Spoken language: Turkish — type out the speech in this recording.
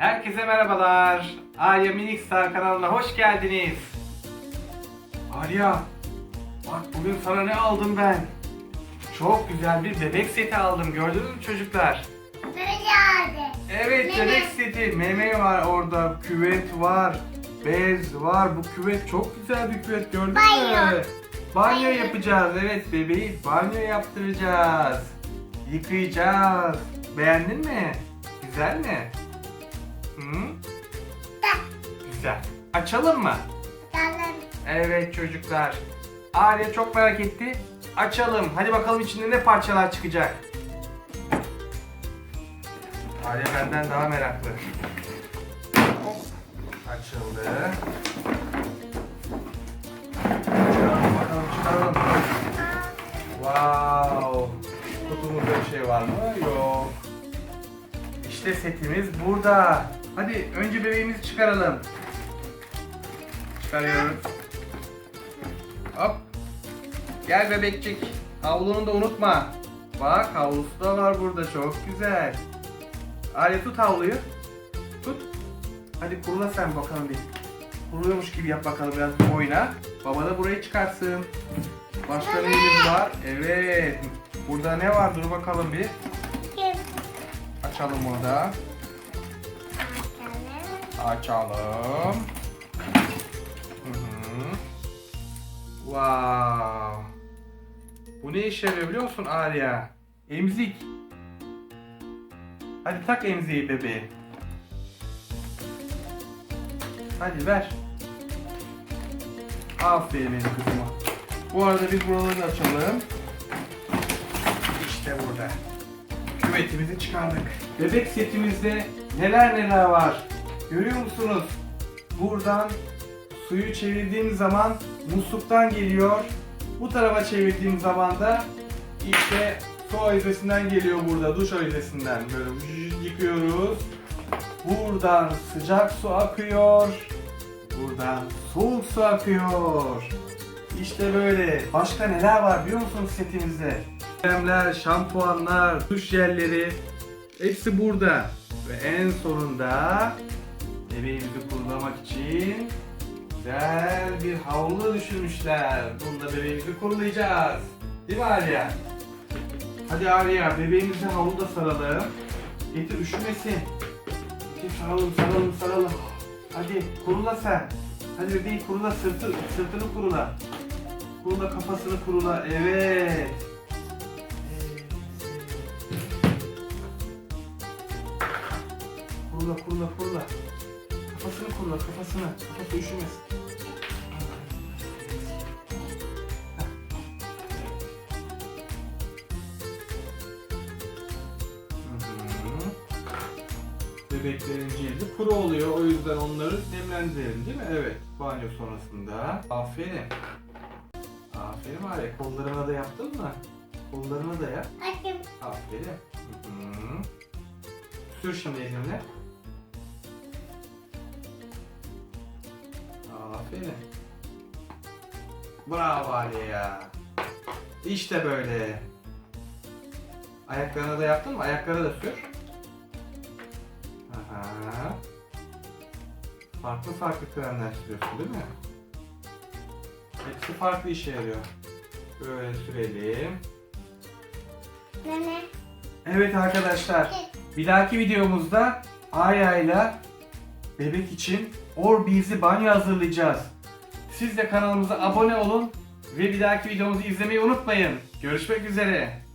Herkese merhabalar. Arya Minik Star kanalına hoş geldiniz. Arya, bak bugün sana ne aldım ben? Çok güzel bir bebek seti aldım. Gördünüz mü çocuklar? Böyle. Evet Meme. bebek seti. Meme var orada, küvet var, bez var. Bu küvet çok güzel bir küvet gördün Banyo. mü? Banyo Banyo. yapacağız. Evet bebeği banyo yaptıracağız. Yıkayacağız. Beğendin mi? Güzel mi? Hı? Güzel. Açalım mı? Dalın. Evet çocuklar. Arya çok merak etti. Açalım. Hadi bakalım içinde ne parçalar çıkacak. Arya benden daha meraklı. Açıldı. Çıkaralım bakalım çıkaralım. Wow. Kutumuzda bir şey var mı? Yok. İşte setimiz burada. Hadi önce bebeğimizi çıkaralım. Çıkarıyoruz. Hop. Gel bebekçik. Havlunu da unutma. Bak havlusu da var burada. Çok güzel. Arya tut havluyu. Tut. Hadi kurula sen bakalım bir. Kuruluyormuş gibi yap bakalım biraz bir oyna. Baba da burayı çıkarsın. Başka neyimiz var? Evet. Burada ne var? Dur bakalım bir. Açalım burada. Açalım. Hı hı. Wow. Bu ne işe yarıyor biliyor musun Arya? Emzik. Hadi tak emziği bebeğe. Hadi ver. Aferin benim kızıma. Bu arada biz buraları açalım. İşte burada. Küvetimizi çıkardık. Bebek setimizde neler neler var. Görüyor musunuz? Buradan suyu çevirdiğim zaman musluktan geliyor. Bu tarafa çevirdiğim zaman da işte su ayızesinden geliyor burada. Duş ayızesinden. Böyle yıkıyoruz. Buradan sıcak su akıyor. Buradan soğuk su akıyor. İşte böyle. Başka neler var biliyor musunuz setimizde? Kremler, şampuanlar, duş jelleri hepsi burada. Ve en sonunda bebeğimizi kurulamak için güzel bir havlu düşünmüşler. Bunda bebeğimizi kurulayacağız. Değil mi Arya? Hadi Arya bebeğimizi havluda saralım. Getir üşümesin. Getir saralım saralım saralım. Hadi kurula sen. Hadi bebeği kurula sırtı, sırtını kurula. Kurula kafasını kurula. Evet. Kurula kurula kurula. Kafasını kurula kafasını. Kafası hı. Bebeklerin cildi kuru oluyor. O yüzden onları nemlendirelim değil mi? Evet. Banyo sonrasında. Aferin. Aferin var ya. Kollarına da yaptın mı? Kollarına da yap. Bakın. Aferin. Hı hı. Sür şimdi elimle. Aferin. Bravo Ali ya. İşte böyle. Ayaklarına da yaptın mı? Ayaklara da sür. Aha. Farklı farklı kremler sürüyorsun değil mi? Hepsi farklı işe yarıyor. Böyle sürelim. Nene. Evet arkadaşlar. Bir dahaki videomuzda Aya ile bebek için Orbeez'i banyo hazırlayacağız. Siz de kanalımıza abone olun ve bir dahaki videomuzu izlemeyi unutmayın. Görüşmek üzere.